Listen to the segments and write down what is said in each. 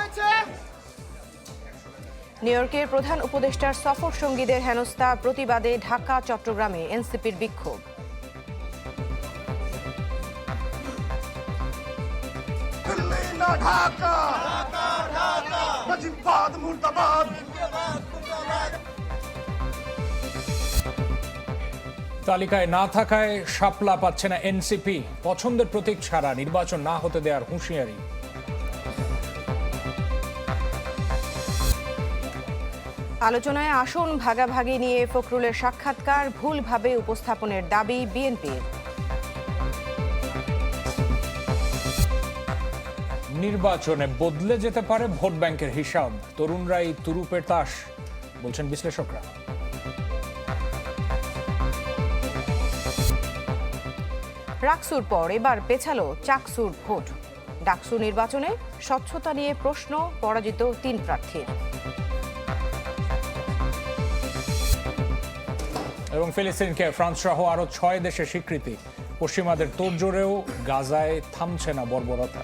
হয়েছে? নিউ ইয়র্কের প্রধান উপদেষ্টার সফর সঙ্গীদের হেনস্থা প্রতিবাদে ঢাকা চট্টগ্রামে এনসিপির বিক্ষোভ। তালিকায় না থাকায় সাপলা পাচ্ছে না এনসিপি। পছন্দের প্রতীক ছাড়া নির্বাচন না হতে দেওয়ার হুঁশিয়ারি। আলোচনায় আসন ভাগাভাগি নিয়ে ফখরুলের সাক্ষাৎকার ভুলভাবে উপস্থাপনের দাবি বিএনপির। নির্বাচনে বদলে যেতে পারে ভোট ব্যাংকের হিসাব। তরুণরাই তুরুপের তাস বলছেন বিশ্লেষকরা। রাকসুর পর এবার পেছালো চাকসুর ভোট। ডাকসু নির্বাচনে স্বচ্ছতা নিয়ে প্রশ্ন পরাজিত তিন প্রার্থীর। এবং ফিলিস্তিনকে ফ্রান্স সহ আরও ছয় দেশে স্বীকৃতি। পশ্চিমাদের তোড়জোড়েও গাজায় থামছে না বর্বরতা।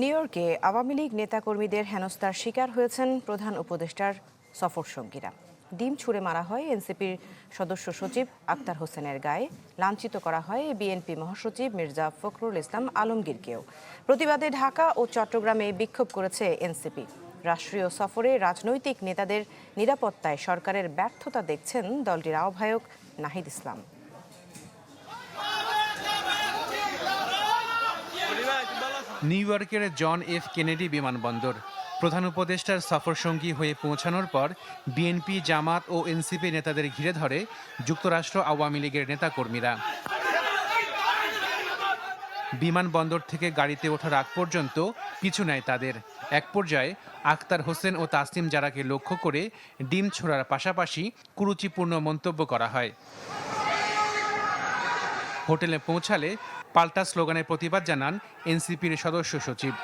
নিউ ইয়র্কে আওয়ামী লীগ নেতাকর্মীদের হেনস্থার শিকার হয়েছেন প্রধান উপদেষ্টার সফর সঙ্গীরা ডিম ছুঁড়ে মারা হয়। এনসিপির সদস্য সচিব আক্তার হোসেনের গায়ে লাঞ্ছিত করা হয় বিএনপি মহাসচিব মির্জা ফখরুল ইসলাম আলমগীরকেও। প্রতিবাদে ঢাকা ও চট্টগ্রামে বিক্ষোভ করেছে এনসিপি। রাষ্ট্রীয় সফরে রাজনৈতিক নেতাদের নিরাপত্তায় সরকারের ব্যর্থতা দেখছেন দলটির আহ্বায়ক নাহিদ ইসলাম। নিউ ইয়র্কের জন এফ কেনেডি বিমানবন্দর। প্রধান উপদেষ্টার সফরসঙ্গী হয়ে পৌঁছানোর পর বিএনপি, জামাত ও এনসিপি নেতাদের ঘিরে ধরে যুক্তরাষ্ট্র আওয়ামী লীগের নেতাকর্মীরা। বিমানবন্দর থেকে গাড়িতে ওঠার আগ পর্যন্ত পিছু নেয় তাদের। এক পর্যায়ে আক্তার হোসেন ও তাসলিম জারাকে লক্ষ্য করে ডিম ছোড়ার পাশাপাশি কুরুচিপূর্ণ মন্তব্য করা হয়। হোটেলে পৌঁছালে পাল্টা স্লোগানের প্রতিবাদ জানান এনসিপির সদস্য সচিব।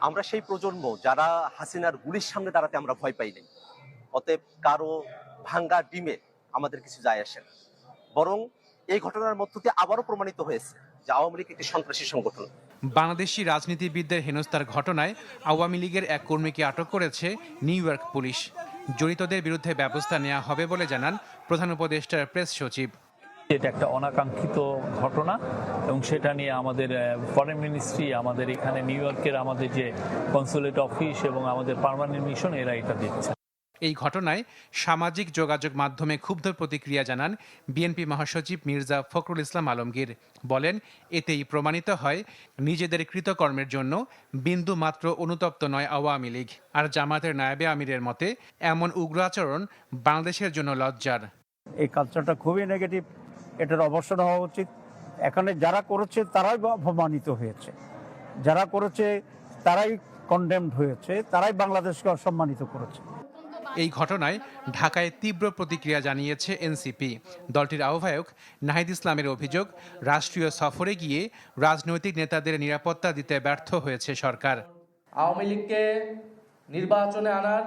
আমরা সেই প্রজন্ম যারা হাসিনার গুলির সামনে দাঁড়াতে আমরা ভয় পাই নাই। অতএব কারও ভাঙ্গা ডিমে আমাদের কিছু যায় আসে না। বরং এই ঘটনার মধ্য দিয়ে আবারও প্রমাণিত হয়েছে যে আওয়ামী লীগ একটি সন্ত্রাসী সংগঠন। বাংলাদেশি রাজনীতিবিদদের হেনস্থার ঘটনায় আওয়ামী লীগের এক কর্মীকে আটক করেছে নিউ ইয়র্ক পুলিশ। জড়িতদের বিরুদ্ধে ব্যবস্থা নেওয়া হবে বলে জানান প্রধান উপদেষ্টার প্রেস সচিব। এটা একটা অনাকাঙ্ক্ষিত ঘটনা এবং সেটা নিয়ে আমাদের ফরেন মিনিস্ট্রি আমাদের এখানে নিউ ইয়র্কের আমাদের যে কনসুলেট অফিস এবং আমাদের পার্মানেন্ট মিশন এরা এটা দেখছে এই ঘটনায় সামাজিক যোগাযোগ মাধ্যমে ক্ষুব্ধ প্রতিক্রিয়া জানান বিএনপি মহাসচিব মির্জা ফখরুল ইসলাম আলমগীর। বলেন এতেই প্রমাণিত হয় নিজেদের কৃতকর্মের জন্য বিন্দু মাত্র অনুতপ্ত নয় আওয়ামী লীগ আর জামাতের নায়েবে আমিরের মতে এমন উগ্র আচরণ বাংলাদেশের জন্য লজ্জার। এই কালচারটা খুবই নেগেটিভ এটার অবসর হওয়া উচিত। এখানে যারা করেছে তারাই অপমানিত হয়েছে। যারা করেছে তারাই কন্ডেমড হয়েছে। তারাই বাংলাদেশকে অসম্মানিত করেছে। এই ঘটনায় ঢাকায় তীব্র প্রতিক্রিয়া জানিয়েছে এনসিপি। দলটির আহ্বায়ক নাহিদ ইসলামের অভিযোগ রাষ্ট্রীয় সফরে গিয়ে রাজনৈতিক নেতাদের নিরাপত্তা দিতে ব্যর্থ হয়েছে সরকার। আওয়ামী লীগকে নির্বাচনে আনার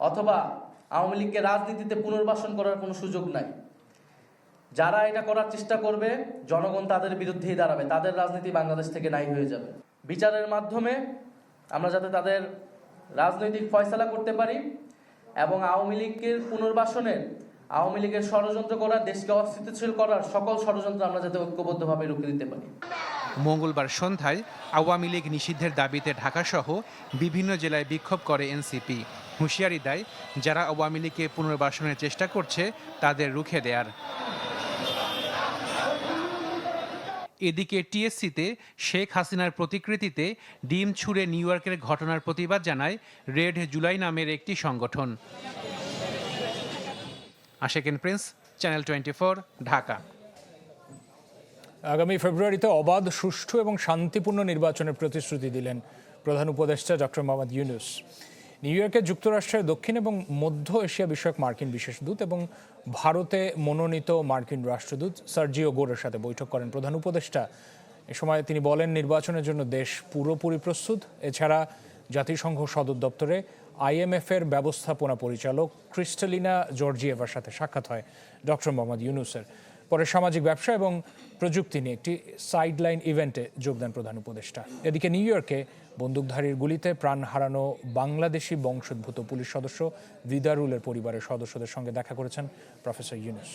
অথবা আওয়ামী লীগকে রাজনীতিতে পুনর্বাসন করার কোনো সুযোগ নাই। যারা এটা করার চেষ্টা করবে, জনগণ তাদের বিরুদ্ধেই দাঁড়াবে। তাদের রাজনীতি বাংলাদেশ থেকে নাই হয়ে যাবে। বিচারের মাধ্যমে আমরা যাতে তাদের রাজনৈতিক ফয়সালা করতে পারি এবং আওয়ামী লীগের পুনর্বাসনের আওয়ামী লীগের ষড়যন্ত্র করার, দেশকে অস্থিতিশীল করার সকল ষড়যন্ত্র আমরা যাতে ঐক্যবদ্ধভাবে রুখে দিতে পারি। মঙ্গলবার সন্ধ্যায় আওয়ামী লীগ নিষিদ্ধের দাবিতে ঢাকাসহ বিভিন্ন জেলায় বিক্ষোভ করে এনসিপি। হুঁশিয়ারি দেয়, যারা আওয়ামী লীগকে পুনর্বাসনের চেষ্টা করছে, তাদের রুখে দেয়ার। এদিকে টিএসসিতে শেখ হাসিনার প্রতিকৃতিতে ডিম ছুঁড়ে নিউ ইয়র্কের ঘটনার প্রতিবাদ জানায় রেড জুলাই নামের একটি সংগঠন। Asheken Prince, channel twenty Dhaka. আগামী ফেব্রুয়ারিতে অবাধ, সুষ্ঠু এবং শান্তিপূর্ণ নির্বাচনের প্রতিশ্রুতি দিলেন প্রধান উপদেষ্টা ডক্টর মোহাম্মদ ইউনুস। নিউ ইয়র্কে যুক্তরাষ্ট্রের দক্ষিণ এবং মধ্য এশিয়া বিষয়ক মার্কিন বিশেষ দূত এবং ভারতে মনোনীত মার্কিন রাষ্ট্রদূত সার্জিও গোরের সাথে বৈঠক করেন প্রধান উপদেষ্টা। এ সময় তিনি বলেন, নির্বাচনের জন্য দেশ পুরোপুরি প্রস্তুত। এছাড়া জাতিসংঘ সদর দপ্তরে আইএমএফ এর ব্যবস্থাপনা পরিচালক ক্রিস্টালিনা জর্জিয়েভার সাথে সাক্ষাৎ হয়। ডক্টর মোহাম্মদ ইউনুসের পরে সামাজিক ব্যবসা এবং প্রযুক্তি নিয়ে একটি সাইডলাইন ইভেন্টে যোগদান প্রধান উপদেষ্টা। এদিকে নিউ ইয়র্কে বন্দুকধারীর গুলিতে প্রাণ হারানো বাংলাদেশি বংশোদ্ভূত পুলিশ সদস্য ভিদারুলের পরিবারের সদস্যদের সঙ্গে দেখা করেছেন প্রফেসর ইউনুস।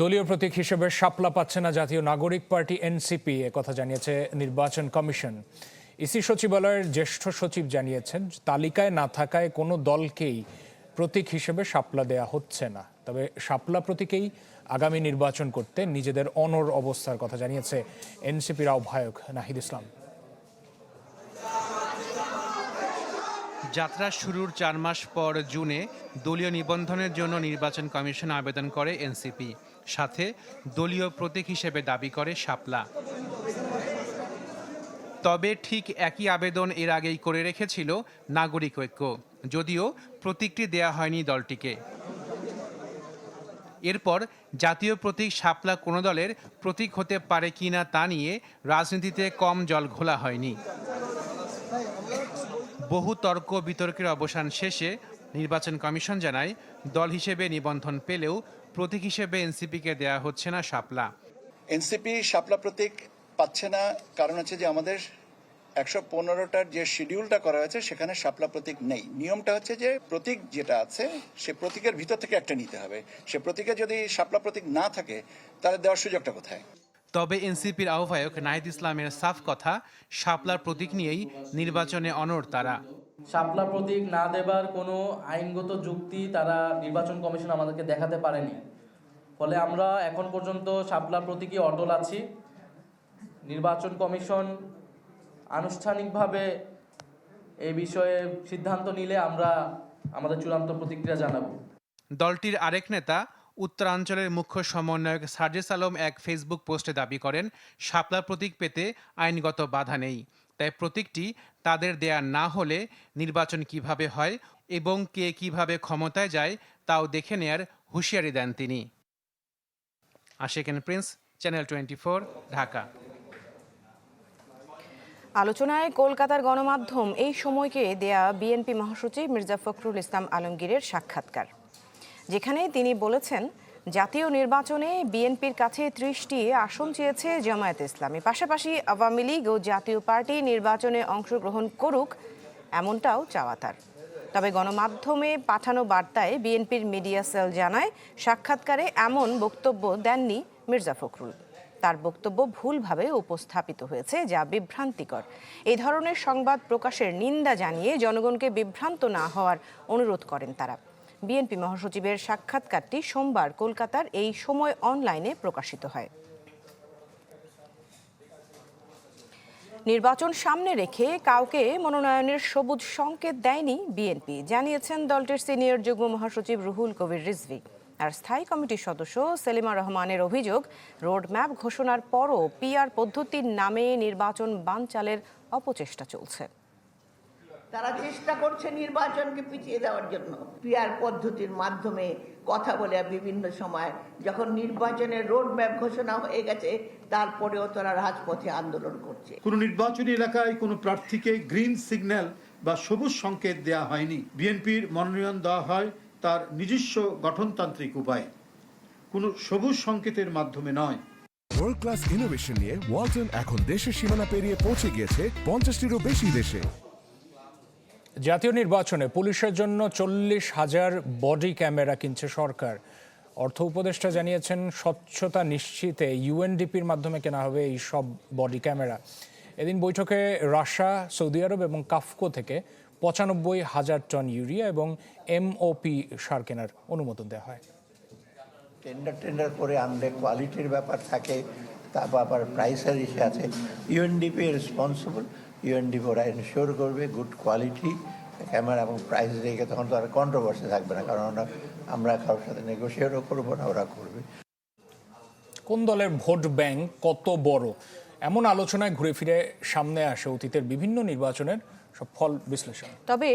দলীয় প্রতীক হিসেবে শাপলা পাচ্ছে না জাতীয় নাগরিক পার্টি এনসিপি কথা জানিয়েছে নির্বাচন কমিশন। ইসি সচিবালয়ের জ্যেষ্ঠ সচিব জানিয়েছেন, তালিকায় না থাকায় কোনো দলকেই প্রতীক হিসেবে শাপলা দেয়া হচ্ছে না। তবে শাপলা প্রতীকেই আগামী নির্বাচন করতে নিজেদের অনর অবস্থার কথা জানিয়েছে এনসিপির আহ্বায়ক নাহিদ ইসলাম। যাত্রা শুরুর চার মাস পর জুনে দলীয় নিবন্ধনের জন্য নির্বাচন কমিশন আবেদন করে এনসিপি। সাথে দলীয় প্রতীক হিসেবে দাবি করে শাপলা। তবে ঠিক একই আবেদন এর আগেই করে রেখেছিল নাগরিক ঐক্য। যদিও প্রতীকটি দেয়া হয়নি দলটিকে। এরপর জাতীয় প্রতীক শাপলা কোনো দলের প্রতীক হতে পারে কিনা তা নিয়ে রাজনীতিতে কম জল ঘোলা হয়নি। বহু তর্ক বিতর্কের অবসান শেষে নির্বাচন কমিশন জানায়, দল হিসেবে নিবন্ধন পেলেও প্রতীক হিসেবে এনসিপিকে দেয়া হচ্ছে না শাপলা। এনসিপি শাপলা প্রতীক পাচ্ছে না। কারণ হচ্ছে যে আমাদের একশো পনেরোটার যে শিডিউলটা করা হয়েছে সেখানে শাপলা প্রতীক নেই। নিয়মটা হচ্ছে যে প্রতীক যেটা আছে সে প্রতীকের ভিতর থেকে একটা নিতে হবে। সে প্রতীকে যদি শাপলা প্রতীক না থাকে তাহলে দেওয়ার সুযোগটা কোথায়? তবে এনসিপির আহ্বায়ক নাহিদ ইসলামের সাফ কথা শাপলার প্রতীক নিয়েই নির্বাচনে অনড় তারা। শাপলা প্রতীক না দেবার কোনো আইনগত যুক্তি তারা নির্বাচন কমিশন আমাদেরকে দেখাতে পারেনি। ফলে আমরা এখন পর্যন্ত শাপলা প্রতীকই অটল আছি। নির্বাচন কমিশন আনুষ্ঠানিকভাবে এই বিষয়ে সিদ্ধান্ত নিলে আমরা আমাদের চূড়ান্ত প্রতিক্রিয়া জানাব। দলটির আরেক নেতা, উত্তরাঞ্চলের মুখ্য সমন্বয়ক সার্জেস আলম এক ফেসবুক পোস্টে দাবি করেন শাপলা প্রতীক পেতে আইনগত বাধা নেই। তাই প্রতীকটি তাদের দেয়া না হলে নির্বাচন কীভাবে হয় এবং কে কীভাবে ক্ষমতায় যায় তাও দেখে নেয়ার হুঁশিয়ারি দেন তিনি। Asheken Prince, channel twenty Dhaka. আলোচনায় কলকাতার গণমাধ্যম এই সময়কে দেয়া বিএনপি মহাসচিব মির্জা ফখরুল ইসলাম আলমগীরের সাক্ষাৎকার। যেখানে তিনি বলেছেন, জাতীয় নির্বাচনে বিএনপির কাছে ত্রিশটি আসন চেয়েছে জামায়াত ইসলামী। পাশাপাশি আওয়ামী লীগ ও জাতীয় পার্টি নির্বাচনে অংশগ্রহণ করুক, এমনটাও চাওয়া তার। তবে গণমাধ্যমে পাঠানো বার্তায় বিএনপির মিডিয়া সেল জানায়, সাক্ষাৎকারে এমন বক্তব্য দেননি মির্জা ফখরুল। তার বক্তব্য ভুলভাবে উপস্থাপিত হয়েছে, যা বিভ্রান্তিকর। এই ধরনের সংবাদ প্রকাশের নিন্দা জানিয়ে জনগণকে বিভ্রান্ত না হওয়ার অনুরোধ করেন তারা। বিএনপি মহাসচিবের সাক্ষাৎকারটি সোমবার কলকাতার এই সময় অনলাইনে প্রকাশিত হয়। নির্বাচন সামনে রেখে কাউকে মনোনয়নের সবুজ সংকেত দেয়নি বিএনপি, জানিয়েছেন দলটির সিনিয়র যুগ্ম মহাসচিব রুহুল কবির রিজভি। আর স্থায়ী কমিটির সদস্য সেলিমা রহমানের অভিযোগ রোডম্যাপ ঘোষণার পরও পিআর পদ্ধতির নামে নির্বাচন বানচালের অপচেষ্টা চলছে। তারা চেষ্টা করছে নির্বাচনকে পিছিয়ে দেওয়ার জন্য। পিআর পদ্ধতির মাধ্যমে কথা বলে বিভিন্ন সময় যখন নির্বাচনের রোড ম্যাপ ঘোষণা হয়ে গেছে তারপরেও তারা রাজপথে আন্দোলন করছে। কোনো নির্বাচনী এলাকায় কোনো প্রার্থীকে গ্রিন সিগন্যাল বা সবুজ সংকেত দেওয়া হয়নি। বিএনপির মনোনয়ন দেওয়া হয় তার নিজস্ব গঠনতান্ত্রিক উপায়। কোনো সবুজ সংকেতের মাধ্যমে নয়। ওয়ার্ল্ড ক্লাস ইনোভেশন নিয়ে ওয়ালটন এখন দেশের সীমানা পেরিয়ে পৌঁছে গিয়েছে পঞ্চাশটিরও বেশি দেশে। জাতীয় নির্বাচনে পুলিশের জন্য চল্লিশ হাজার বডি ক্যামেরা কিনছে সরকার। অর্থ উপদেষ্টা জানিয়েছেন স্বচ্ছতা নিশ্চিতে ইউএনডিপির মাধ্যমে কেনা হবে এই সব বডি ক্যামেরা। এদিন বৈঠকে রাশিয়া সৌদি আরব এবং কাফকো থেকে পঁচানব্বই হাজার টন ইউরিয়া এবং এমওপি সার কেনার অনুমোদন দেওয়া হয়। টেন্ডার টেন্ডার করে আনলে কোয়ালিটির ব্যাপার থাকে তারপর আবার প্রাইসের ইসে আছে। ইউএনডিপি রেসপন্সিবল ইউএনডিপি ওরা এনশিওর করবে গুড কোয়ালিটি ক্যামেরা এবং প্রাইস রেখে তখন তো আর কন্ট্রোভার্সি থাকবে না কারণ ওরা আমরা কারোর সাথে নেগোসিয়েটও করব না ওরা করবে। কোন দলের ভোট ব্যাংক কত বড়? এমন আলোচনায় ঘুরে ফিরে সামনে আসে অতীতের বিভিন্ন নির্বাচনের সব ফল বিশ্লেষণ। তবে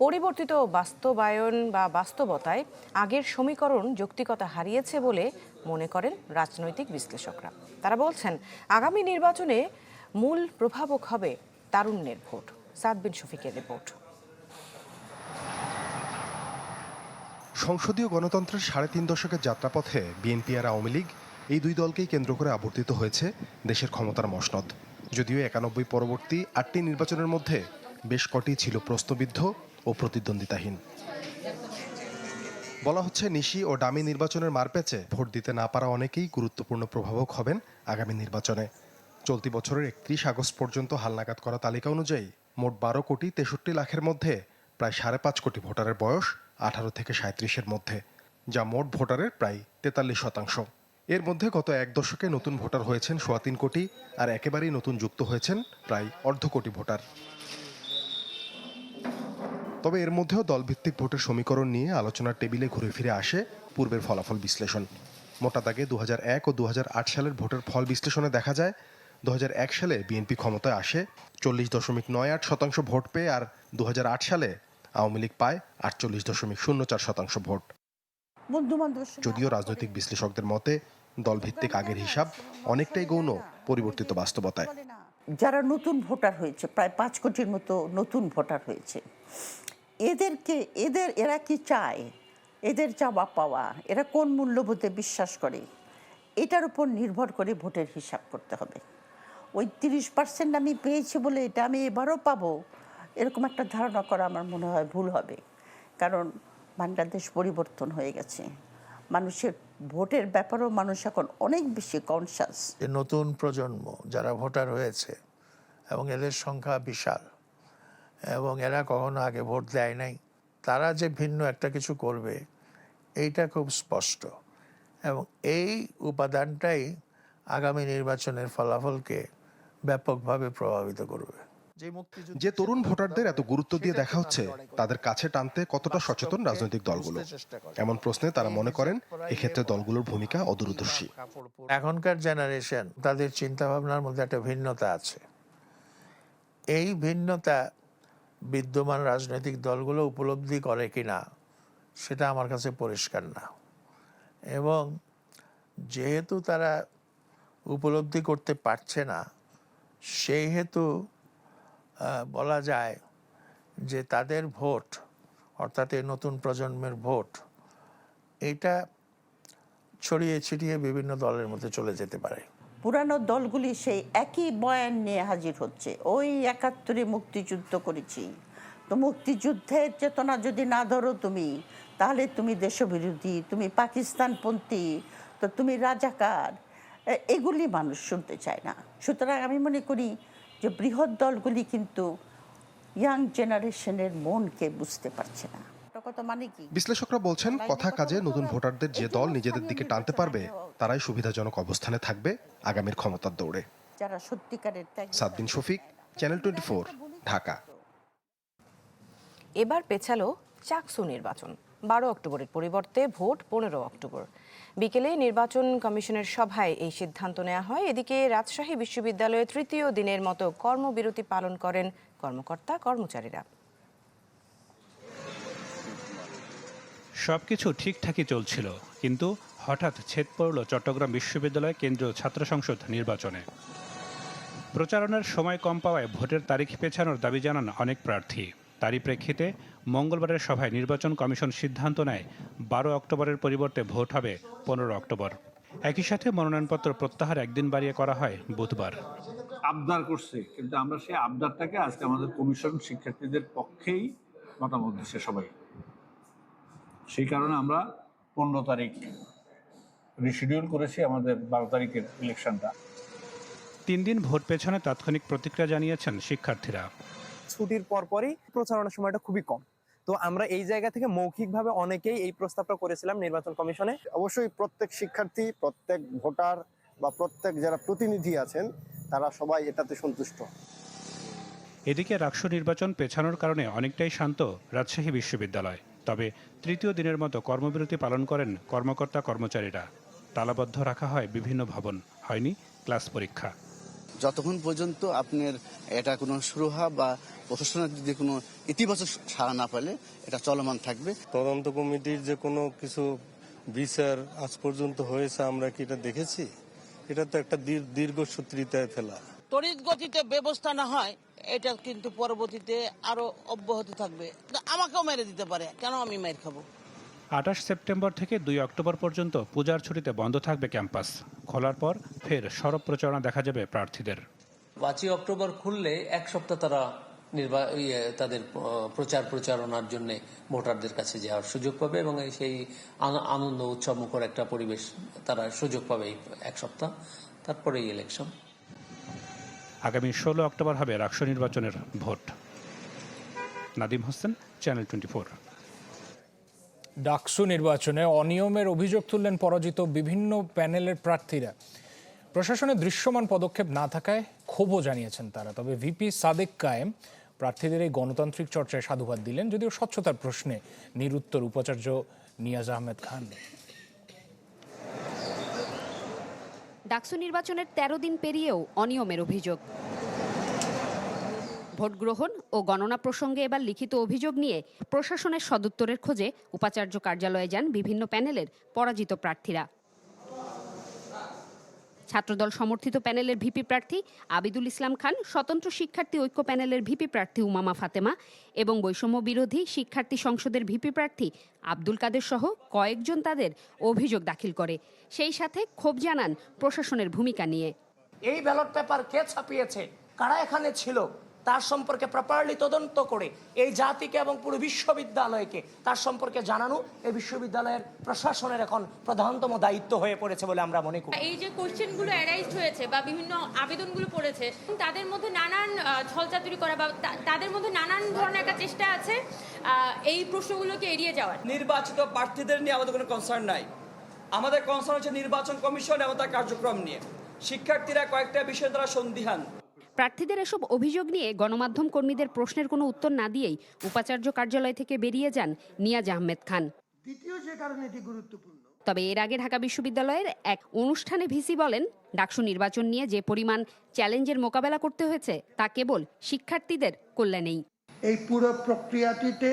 পরিবর্তিত বাস্তবায়ন বা বাস্তবতায় আগের সমীকরণ যৌক্তিকতা হারিয়েছে বলে মনে করেন রাজনৈতিক বিশ্লেষকরা। তারা বলছেন আগামী নির্বাচনে মূল প্রভাবক হবে তারুণ্যের ভোট। সাদ বিন শফিকের রিপোর্ট। সংসদীয় গণতন্ত্রের সাড়ে তিন দশকের যাত্রাপথে বিএনপি আর আওয়ামী লীগ এই দুই দলকেই কেন্দ্র করে আবর্তিত হয়েছে দেশের ক্ষমতার মসনদ। যদিও একানব্বই পরবর্তী আটটি নির্বাচনের মধ্যে বেশ কটি ছিল প্রশ্নবিদ্ধ ও প্রতিদ্বন্দ্বিতাহীন। বলা হচ্ছে, নিশি ও ডামি নির্বাচনের মারপ্যাচে ভোট দিতে না পারা অনেকেই গুরুত্বপূর্ণ প্রভাবক হবেন আগামী নির্বাচনে। চলতি বছরের একত্রিশ আগস্ট পর্যন্ত হালনাগাদ করা তালিকা অনুযায়ী মোট বারো কোটি তেষট্টি লাখের মধ্যে প্রায় সাড়ে পাঁচ কোটি ভোটারের বয়স আঠারো থেকে সাঁত্রিশের মধ্যে, যা মোট ভোটারের প্রায় তেতাল্লিশ শতাংশ। এর মধ্যে গত এক দশকে নতুন ভোটার হয়েছেন সোয়া তিন কোটি আর একেবারেই নতুন যুক্ত হয়েছেন প্রায় অর্ধ কোটি ভোটার। তবে এর মধ্যেও দলভিত্তিক ভোটের সমীকরণ নিয়ে আলোচনার টেবিলে ঘুরে ফিরে আসে পূর্বের ফলাফল বিশ্লেষণ। মোটা দাগে দু হাজার এক ও দুহাজার আট সালের ভোটের ফল বিশ্লেষণে দেখা যায় দুহাজার এক সালে বিএনপি ক্ষমতায় আসে চল্লিশ দশমিক নয় আট শতাংশ ভোট পেয়ে আর দুহাজার আট সালে আওয়ামী লীগ পায় আটচল্লিশ দশমিক শূন্য চার শতাংশ ভোট। যদিও রাজনৈতিক বিশ্লেষকদের মতে দলভিত্তিক আগের হিসাব অনেকটাই গৌণ পরিবর্তিত বাস্তবতায়। যারা নতুন ভোটার হয়েছে প্রায় পাঁচ কোটির মতো নতুন ভোটার হয়েছে। এদেরকে এদের, এরা কি চায়? এদের চাওয়া পাওয়া, এরা কোন মূল্যবোধে বিশ্বাস করে? এটার উপর নির্ভর করে ভোটের হিসাব করতে হবে। ওই তিরিশ পার্সেন্ট আমি পেয়েছি বলে এটা আমি এবারও পাবো, এরকম একটা ধারণা করা আমার মনে হয় ভুল হবে। কারণ বাংলাদেশ পরিবর্তন হয়ে গেছে। মানুষের ভোটের ব্যাপারেও মানুষ এখন অনেক বেশি কনসাস নতুন প্রজন্ম যারা ভোটার হয়েছে এবং এদের সংখ্যা বিশাল। এবং এরা কখনো আগে ভোট দেয় নাই। তারা যে ভিন্ন একটা কিছু করবে এইটা খুব স্পষ্ট। এবং এই উপাদানটাই আগামী নির্বাচনের ফলাফলকে ব্যাপকভাবে প্রভাবিত করবে। যে তরুণ ভোটারদের এত গুরুত্ব দিয়ে দেখা হচ্ছে তাদের কাছে টানতে কতটা সচেতন রাজনৈতিক দলগুলো? এমন প্রশ্নে তারা মনে করেন এক্ষেত্রে দলগুলোর ভূমিকা অদূরদর্শী। এখনকার জেনারেশন তাদের চিন্তা ভাবনার মধ্যে একটা ভিন্নতা আছে। এই ভিন্নতা বিদ্যমান রাজনৈতিক দলগুলো উপলব্ধি করে কি না, সেটা আমার কাছে পরিষ্কার না। এবং যেহেতু তারা উপলব্ধি করতে পারছে না সেই হেতু বলা যায় যে তাদের ভোট, অর্থাৎ এই নতুন প্রজন্মের ভোট, এটা ছড়িয়ে ছিটিয়ে বিভিন্ন দলের মধ্যে চলে যেতে পারে। পুরানো দলগুলি সেই একই বয়ান নিয়ে হাজির হচ্ছে। ওই একাত্তরে মুক্তিযুদ্ধ করেছি। তো মুক্তিযুদ্ধের চেতনা যদি না ধরো তুমি, তাহলে তুমি দেশবিরোধী, তুমি পাকিস্তানপন্থী, তো তুমি রাজাকার। এগুলি মানুষ শুনতে চায় না। সুতরাং আমি মনে করি যে বৃহৎ দলগুলি কিন্তু ইয়াং জেনারেশনের মনকে বুঝতে পারছে না। বিশ্লেষকরা বলছেন কথা কাজে নতুন ভোটারদের যে দল নিজেদের দিকে টানতে পারবে তারাই সুবিধাজনক অবস্থানে থাকবে আগামীর ক্ষমতার দৌড়ে। যারা সত্যিকারের ত্যাগী শফিক চ্যানেল টোয়েন্টি ঢাকা। এবার পেছালো চাকসু নির্বাচন বারো অক্টোবরের পরিবর্তে ভোট পনেরো অক্টোবর। বিকেলে নির্বাচন কমিশনের সভায় এই সিদ্ধান্ত নেওয়া হয়। এদিকে রাজশাহী বিশ্ববিদ্যালয়ে তৃতীয় দিনের মতো কর্মবিরতি পালন করেন কর্মকর্তা কর্মচারীরা। সবকিছু ঠিকঠাকই চলছিল, কিন্তু হঠাৎ ছেদ পড়ল চট্টগ্রাম বিশ্ববিদ্যালয় কেন্দ্রীয় ছাত্র সংসদ নির্বাচনে। প্রচারণার সময় কম পাওয়ায় ভোটের তারিখ পেছানোর দাবি জানান অনেক প্রার্থী। তারই প্রেক্ষিতে মঙ্গলবারের সভায় নির্বাচন কমিশন সিদ্ধান্ত নেয়, বারো অক্টোবরের পরিবর্তে ভোট হবে পনেরো অক্টোবর। একই সাথে মনোনয়নপত্র প্রত্যাহার একদিন বাড়িয়ে করা হয় বুধবার। আবদার করছে, কিন্তু আমরা সেই আবদারটাকে আজকে আমাদের কমিশন শিক্ষার্থীদের পক্ষেই মতামত দিচ্ছে সবাই। সেই কারণে আমরা পনেরো তারিখ রিশিডিউল করেছি আমাদের বারো তারিখের ইলেকশনটা তিন দিন ভোট পেছনে তাৎক্ষণিক প্রতিক্রিয়া জানিয়েছেন শিক্ষার্থীরা। ছুটির পরপরই প্রচারণার সময়টা খুবই কম। তো আমরা এই জায়গা থেকে মৌখিকভাবে অনেকেই এই প্রস্তাবটা করেছিলাম নির্বাচন কমিশনে। অবশ্যই প্রত্যেক শিক্ষার্থী প্রত্যেক ভোটার বা প্রত্যেক যারা প্রতিনিধি আছেন তারা সবাই এটাতে সন্তুষ্ট। এদিকে রাক্ষ নির্বাচন পেছানোর কারণে অনেকটাই শান্ত রাজশাহী বিশ্ববিদ্যালয়। তবে তৃতীয় দিনের মতো কর্মবিরতি পালন করেন কর্মকর্তা কর্মচারীরা। তালাবদ্ধ রাখা হয় বিভিন্ন ভবন। হয়নি ক্লাস পরীক্ষা। যতক্ষণ পর্যন্ত আপনার এটা কোনো সুরাহা বা প্রশাসনের যদি কোনো ইতিবাচক সাড়া না পেলে এটা চলমান থাকবে। তদন্ত কমিটির যে কোনো কিছু বিচার আজ পর্যন্ত হয়েছে আমরা কি এটা দেখেছি? এটা তো একটা দীর্ঘ দীর্ঘসূত্রিতায় ফেলা। তড়িৎ গতিতে ব্যবস্থা না হয় এটা কিন্তু পরবর্তীতে আরও অব্যাহত থাকবে। আমাকেও মেরে দিতে পারে কেন আমি মেরে খাব? আঠাশ সেপ্টেম্বর থেকে দুই অক্টোবর পর্যন্ত পূজার ছুটিতে বন্ধ থাকবে ক্যাম্পাস। খোলার পর ফের সড়ক প্রচারণা দেখা যাবে প্রার্থীদের। পাঁচই অক্টোবর খুললে এক সপ্তাহ তারা নির্বা ইয়ে, তাদের প্রচার প্রচারণার জন্য ভোটারদের কাছে যাওয়ার সুযোগ পাবে এবং এই সেই আনন্দ উৎসব মুখর একটা পরিবেশ তারা সুযোগ পাবে এই এক সপ্তাহ। তারপরেই ইলেকশন আগামী ষোলো অক্টোবর হবে রাষ্ট্র নির্বাচনের vote. Nadim Hossain channel twenty four DUCSU নির্বাচনে অনিয়মের অভিযোগ তুললেন পরাজিত বিভিন্ন প্যানেলের প্রার্থীরা। প্রশাসনের দৃশ্যমান পদক্ষেপ না থাকায় ক্ষোভও জানিয়েছেন তারা। তবে ভিপি সাদেক কায়েম। প্রার্থীদের এই গণতান্ত্রিক চর্চায় সাধুবাদ দিলেন, যদিও স্বচ্ছতার প্রশ্নে নিরুত্তর উপাচার্য নিয়াজ আহমেদ খান। ডাকসু নির্বাচনের ১৩ দিন পেরিয়েও অনিয়মের অভিযোগ। ভোট গ্রহণ ও গণনা প্রসঙ্গে এবার লিখিত অভিযোগ নিয়ে প্রশাসনের সদুত্তরের খোঁজে উপাচার্য কার্যালয়ে যান বিভিন্ন প্যানেলের পরাজিত প্রার্থীরা। ছাত্রদল সমর্থিত প্যানেলের ভিপি প্রার্থী আবিদুল ইসলাম খান, স্বতন্ত্র শিক্ষার্থী ঐক্য প্যানেলের ভিপি প্রার্থী উমামা ফাতেমা এবং বৈষম্য বিরোধী শিক্ষার্থী সংসদের ভিপি প্রার্থী আব্দুল কাদের সহ কয়েকজন তাদের অভিযোগ দাখিল করে। সেই সাথে ক্ষোভ জানান প্রশাসনের ভূমিকা নিয়ে। এই ব্যালট পেপার কে ছাপিয়েছে? কারা এখানে ছিল? তার সম্পর্কে প্রপারলি তদন্ত করে এই জাতিকে এবং পুরো বিশ্ববিদ্যালয়কে তার সম্পর্কে জানানো এই বিশ্ববিদ্যালয়ের প্রশাসনের এখন প্রধানতম দায়িত্ব হয়ে পড়েছে বলে আমরা মনে করি। এই যে কোশ্চেনগুলো অ্যারাইজ হয়েছে বা বিভিন্ন আবেদনগুলো পড়েছে তাদের মধ্যে নানান আহ, ছলচাতুরি করা বা তাদের মধ্যে নানান ধরনের একটা চেষ্টা আছে আহ, এই প্রশ্নগুলোকে এড়িয়ে যাওয়ার। নির্বাচিত প্রার্থীদের নিয়ে আমাদের কোনো কনসার্ন নাই। আমাদের কনসার্ন হচ্ছে নির্বাচন কমিশন এবং তার কার্যক্রম নিয়ে। শিক্ষার্থীরা কয়েকটা বিষয় দ্বারা সন্দিহান। প্রার্থীদের এসব অভিযোগ নিয়ে গণমাধ্যম কর্মীদের প্রশ্নের কোনো উত্তর না দিয়েই উপাচার্য কার্যালয় থেকে বেরিয়ে যান নিয়াজ আহমেদ খান। দ্বিতীয় যে কারণে এটি গুরুত্বপূর্ণ তবে এর আগে ঢাকা বিশ্ববিদ্যালয়ের এক অনুষ্ঠানে ভিসি বলেন ডাকসু নির্বাচন নিয়ে যে পরিমাণ চ্যালেঞ্জের মোকাবেলা করতে হয়েছে তা কেবল শিক্ষার্থীদের কল্যাণেই। এই পুরো প্রক্রিয়াটিতে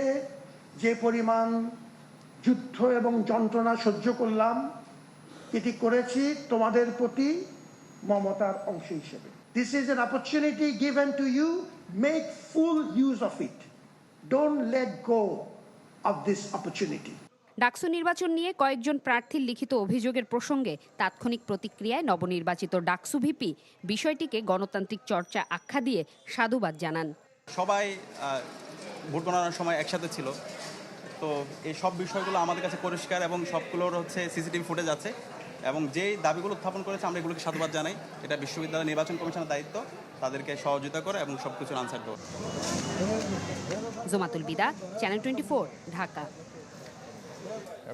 যে পরিমাণ যুদ্ধ এবং যন্ত্রণা সহ্য করলাম এটি করেছি তোমাদের প্রতি মমতার অংশ হিসেবে। This is an opportunity given to you make full use of it don't let go of this opportunity DUCSU নির্বাচন নিয়ে কয়েকজন প্রার্থীর লিখিত অভিযোগের প্রসঙ্গে তাৎক্ষণিক প্রতিক্রিয়ায় নবনির্বাচিত ডাকসু ভিপি বিষয়টিকে গণতান্ত্রিক চর্চা আখ্যা দিয়ে সাধুবাদ জানান। সবাই ভোট গণনার সময় একসাথে ছিল। তো এই সব বিষয়গুলো আমাদের কাছে পরিষ্কার এবং সবগুলোর হচ্ছে সিসিটিভি ফুটেজ আছে। এবং যেই দাবিগুলো উত্থাপন করেছে, আমরা এগুলোকে সাধুবাদ জানাই। এটা বিশ্ববিদ্যালয় নির্বাচন কমিশনের দায়িত্ব। তাদেরকে সহযোগিতা করে এবং সব কিছুর আনসার দেওয়া। জোমাতুল বিদা চ্যানেল টোয়েন্টি ঢাকা।